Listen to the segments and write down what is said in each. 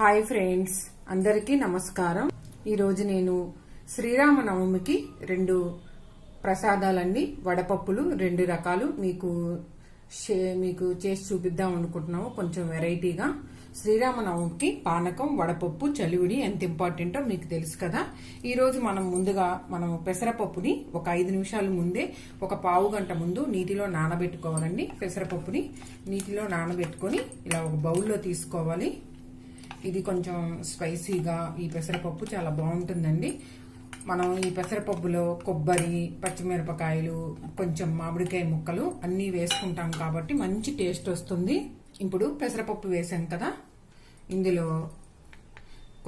Hi friends అందరికీ నమస్కారం. ఈరోజు నేను శ్రీరామనవమికి రెండు ప్రసాదాలన్నీ వడపప్పులు రెండు రకాలు మీకు మీకు చేసి చూపిద్దాం అనుకుంటున్నాము. కొంచెం వెరైటీగా. శ్రీరామనవమికి పానకం వడపప్పు చలివిడి ఎంత ఇంపార్టెంటో మీకు తెలుసు కదా. ఈరోజు మనం ముందుగా మనం పెసరపప్పుని ఒక ఐదు నిమిషాల ముందే ఒక పావు గంట ముందు నీటిలో నానబెట్టుకోవాలండి. పెసరపప్పుని నీటిలో నానబెట్టుకొని ఇలా ఒక బౌల్లో తీసుకోవాలి. ఇది కొంచెం స్పైసీగా ఈ పెసరపప్పు చాలా బాగుంటుందండి. మనం ఈ పెసరపప్పులో కొబ్బరి పచ్చిమిరపకాయలు కొంచెం మామిడికాయ ముక్కలు అన్నీ వేసుకుంటాం కాబట్టి మంచి టేస్ట్ వస్తుంది. ఇప్పుడు పెసరపప్పు వేసాం కదా ఇందులో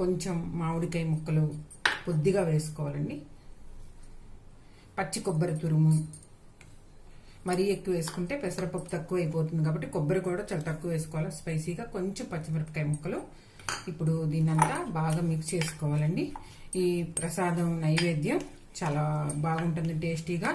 కొంచెం మామిడికాయ ముక్కలు కొద్దిగా వేసుకోవాలండి. పచ్చి కొబ్బరి తురుము మరీ ఎక్కువ వేసుకుంటే పెసరపప్పు తక్కువ అయిపోతుంది కాబట్టి కొబ్బరి కూడా చాలా తక్కువ వేసుకోవాలి. స్పైసీగా కొంచెం పచ్చిమిరపకాయ ముక్కలు ఇప్పుడు దీన్నంతా బాగా మిక్స్ చేసుకోవాలండి. ఈ ప్రసాదం నైవేద్యం చాలా బాగుంటుంది టేస్టీగా.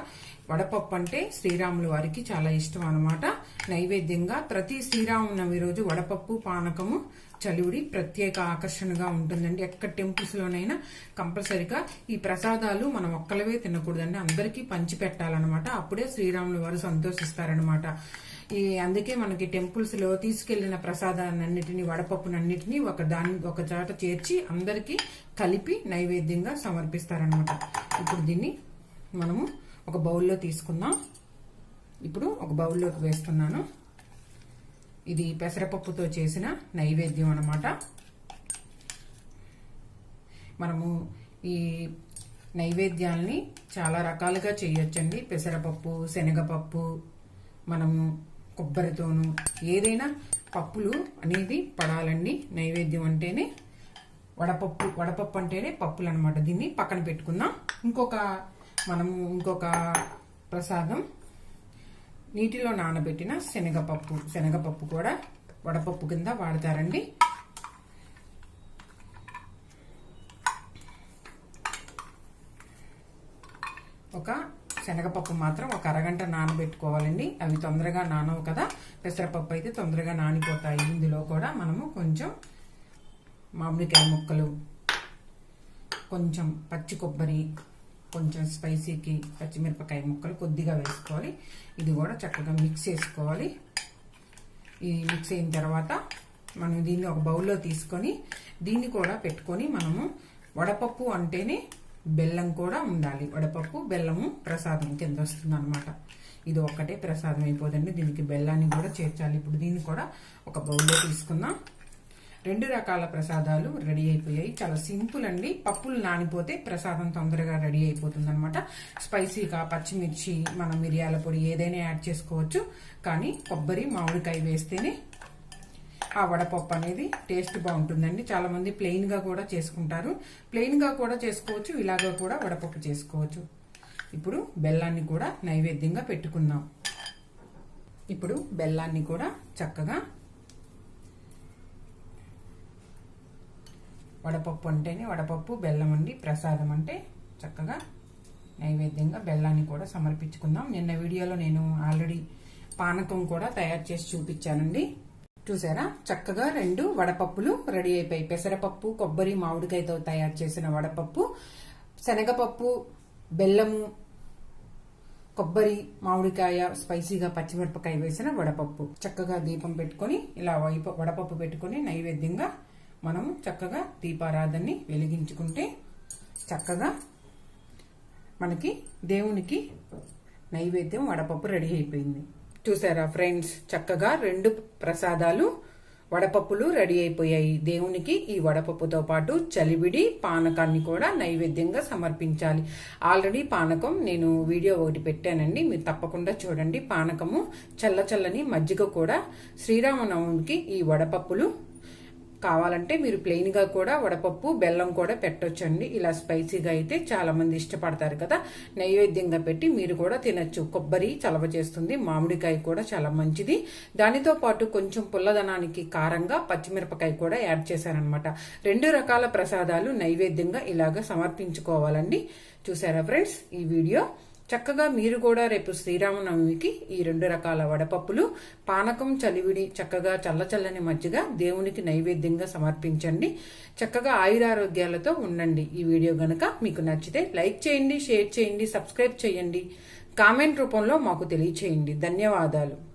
వడపప్పు అంటే శ్రీరాముల వారికి చాలా ఇష్టం అనమాట నైవేద్యంగా ప్రతి శ్రీరామనవమి రోజు వడపప్పు పానకము చలివిడి ప్రత్యేక ఆకర్షణగా ఉంటుందండి. ఎక్కడ టెంపుల్స్లోనైనా కంపల్సరిగా ఈ ప్రసాదాలు మనం ఒక్కలవే తినకూడదండి. అందరికీ పంచి పెట్టాలన్నమాట. అప్పుడే శ్రీరాముల వారు సంతోషిస్తారనమాట ఈ అందుకే మనకి టెంపుల్స్లో తీసుకెళ్ళిన ప్రసాదాలన్నిటిని వడపప్పునన్నిటిని ఒక దాని ఒక చాట చేర్చి అందరికీ కలిపి నైవేద్యంగా సమర్పిస్తారనమాట ఇప్పుడు దీన్ని మనము ఒక బౌల్లో తీసుకుందాం. ఇప్పుడు ఒక బౌల్లోకి వేస్తున్నాను. ఇది పెసరపప్పుతో చేసిన నైవేద్యం అన్నమాట. మనము ఈ నైవేద్యాల్ని చాలా రకాలుగా చేయొచ్చండి. పెసరపప్పు శనగపప్పు మనము కొబ్బరితోనూ ఏదైనా పప్పులు అనేది పడాలండి. నైవేద్యం అంటేనే వడపప్పు వడపప్పు అంటేనే పప్పులు అనమాట దీన్ని పక్కన పెట్టుకుందాం. ఇంకొక మనము ఇంకొక ప్రసాదం. నీటిలో నానబెట్టిన శనగపప్పు శనగపప్పు కూడా వడపప్పు కింద వాడతారండి. ఒక శనగపప్పు మాత్రం ఒక అరగంట నానబెట్టుకోవాలండి. అవి తొందరగా నానవు కదా. పెసరపప్పు అయితే తొందరగా నానిపోతాయి. ఇందులో కూడా మనము కొంచెం మామిడికాయ ముక్కలు కొంచెం పచ్చి కొబ్బరి కొంచెం స్పైసీకి పచ్చిమిరపకాయ ముక్కలు కొద్దిగా వేసుకోవాలి. ఇది కూడా చక్కగా మిక్స్ చేసుకోవాలి. ఈ మిక్స్ అయిన తర్వాత మనం దీన్ని ఒక బౌల్లో తీసుకొని దీన్ని కూడా పెట్టుకొని మనము వడపప్పు అంటేనే బెల్లం కూడా ఉండాలి. వడపప్పు బెల్లము ప్రసాదం కింద వస్తుంది అనమాట ఇది ఒక్కటే ప్రసాదం అయిపోదండి. దీనికి బెల్లాన్ని కూడా చేర్చాలి. ఇప్పుడు దీన్ని కూడా ఒక బౌల్లో తీసుకుందాం. రెండు రకాల ప్రసాదాలు రెడీ అయిపోయాయి. చాలా సింపుల్ అండి. పప్పులు నానిపోతే ప్రసాదం తొందరగా రెడీ అయిపోతుంది అనమాట స్పైసీగా పచ్చిమిర్చి మన మిరియాల పొడి ఏదైనా యాడ్ చేసుకోవచ్చు. కానీ కొబ్బరి మామిడికాయ వేస్తేనే ఆ వడపప్పు అనేది టేస్ట్ బాగుంటుందండి. చాలా మంది ప్లెయిన్గా కూడా చేసుకుంటారు. ప్లెయిన్గా కూడా చేసుకోవచ్చు ఇలాగా కూడా వడపప్పు చేసుకోవచ్చు. ఇప్పుడు బెల్లాన్ని కూడా నైవేద్యంగా పెట్టుకుందాం. ఇప్పుడు బెల్లాన్ని కూడా చక్కగా వడపప్పు అంటేనే వడపప్పు బెల్లం అండి ప్రసాదం అంటే చక్కగా నైవేద్యంగా బెల్లాన్ని కూడా సమర్పించుకుందాం. నిన్న వీడియోలో నేను ఆల్రెడీ పానకం కూడా తయారు చేసి చూపించానండి. చూసారా? చక్కగా రెండు వడపప్పులు రెడీ అయిపోయి పెసరపప్పు కొబ్బరి మామిడికాయతో తయారు చేసిన వడపప్పు శనగపప్పు బెల్లము కొబ్బరి మామిడికాయ స్పైసీగా పచ్చిమిరపకాయ వేసిన వడపప్పు. చక్కగా దీపం పెట్టుకొని ఇలా వైపు వడపప్పు పెట్టుకొని నైవేద్యంగా మనము చక్కగా దీపారాధనని వెలిగించుకుంటే చక్కగా మనకి దేవునికి నైవేద్యం వడపప్పు రెడీ అయిపోయింది. చూసారా ఫ్రెండ్స్? చక్కగా రెండు ప్రసాదాలు వడపప్పులు రెడీ అయిపోయాయి. దేవునికి ఈ వడపప్పుతో పాటు చలివిడి పానకాన్ని కూడా నైవేద్యంగా సమర్పించాలి. ఆల్రెడీ పానకం నేను వీడియో ఒకటి పెట్టానండి. మీరు తప్పకుండా చూడండి. పానకము చల్ల చల్లని మజ్జిగ కూడా శ్రీరామనవమికి ఈ వడపప్పులు కావాలంటే మీరు ప్లెయిన్గా కూడా వడపప్పు బెల్లం కూడా పెట్టొచ్చండి. ఇలా స్పైసీగా అయితే చాలామంది ఇష్టపడతారు కదా. నైవేద్యంగా పెట్టి మీరు కూడా తినచ్చు. కొబ్బరి చలవ చేస్తుంది. మామిడికాయ కూడా చాలా మంచిది. దానితో పాటు కొంచెం పుల్లదనానికి కారంగా పచ్చిమిరపకాయ కూడా యాడ్ చేశారనమాట రెండు రకాల ప్రసాదాలు నైవేద్యంగా ఇలాగ సమర్పించుకోవాలండి. చూసారా ఫ్రెండ్స్ ఈ వీడియో? చక్కగా మీరు కూడా రేపు శ్రీరామనవమికి ఈ రెండు రకాల వడపప్పులు పానకం చలివిడి చక్కగా చల్లచల్లని మజ్జిగ దేవునికి నైవేద్యంగా సమర్పించండి. చక్కగా ఆయురారోగ్యాలతో ఉండండి. ఈ వీడియో గనక మీకు నచ్చితే లైక్ చేయండి షేర్ చేయండి సబ్స్క్రైబ్ చేయండి. కామెంట్ రూపంలో మాకు తెలియచేయండి. ధన్యవాదాలు.